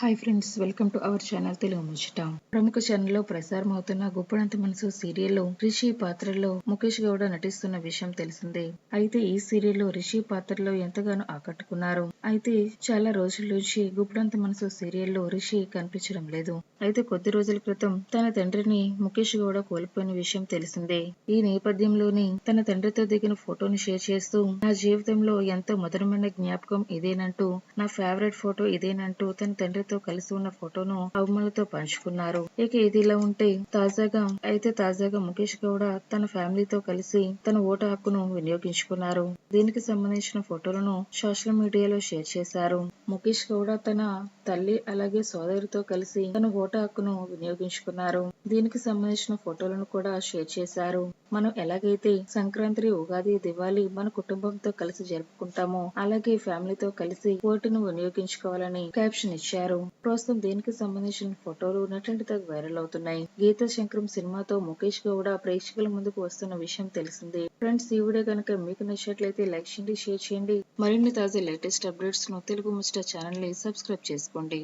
Hi friends welcome to our channel Telugu Muchata ప్రముఖ ఛానల్లో ప్రసారం అవుతున్న గుప్పడంత మనసు సీరియల్లో రిషి పాత్రలో ముఖేష్ గౌడ నటిస్తున్న విషయం తెలిసిందే. అయితే ఈ సీరియల్లో రిషి పాత్రలో ఎంతగానో ఆకట్టుకున్నారు. అయితే చాలా రోజుల నుంచి గుప్పడంత మనసు సీరియల్లో రిషి కనిపించడం లేదు. అయితే కొద్ది రోజుల క్రితం తన తండ్రిని ముఖేష్ గౌడ కోల్పోయిన విషయం తెలిసిందే. ఈ నేపథ్యంలోని తన తండ్రితో దిగిన ఫోటోను షేర్ చేస్తూ నా జీవితంలో ఎంతో మధురమైన జ్ఞాపకం ఇదేనంటూ నా ఫేవరెట్ ఫోటో ఇదేనంటూ తన తండ్రి తండ్రితో కలిసి ఉన్న ఫోటోను అభిమానులతో పంచుకున్నారు. ఇక ఇది ఇలా ఉంటే తాజాగా అయితే తాజాగా ముఖేష్ గౌడ తన ఫ్యామిలీతో కలిసి తన ఓటు హక్కును వినియోగించుకున్నారు. దీనికి సంబంధించిన ఫోటోలను సోషల్ మీడియాలో షేర్ చేశారు. ముఖేష్ గౌడ తన తల్లి అలాగే సోదరితో కలిసి తన ఓటు హక్కును వినియోగించుకున్నారు. దీనికి సంబంధించిన ఫోటోలను కూడా షేర్ చేశారు. మనం ఎలాగైతే సంక్రాంతి ఉగాది దివాళీ మన కుటుంబంతో కలిసి జరుపుకుంటామో అలాగే ఫ్యామిలీతో కలిసి ఓటును వినియోగించుకోవాలని క్యాప్షన్ ఇచ్చారు. ప్రస్తుతం దీనికి సంబంధించిన ఫోటోలు నటంటితో వైరల్ అవుతున్నాయి. గీత శంకరం సినిమాతో ముఖేష్ గౌడ ప్రేక్షకుల ముందుకు వస్తున్న విషయం తెలిసిందే. ఫ్రెండ్స్ ఈ వీడియో కనుక మీకు నచ్చినట్లయితే లైక్ చేయండి షేర్ చేయండి. మరిన్ని తాజా లేటెస్ట్ అప్డేట్స్ను తెలుగు ముచ్చట ఛానల్ని సబ్స్క్రైబ్ చేసుకోండి.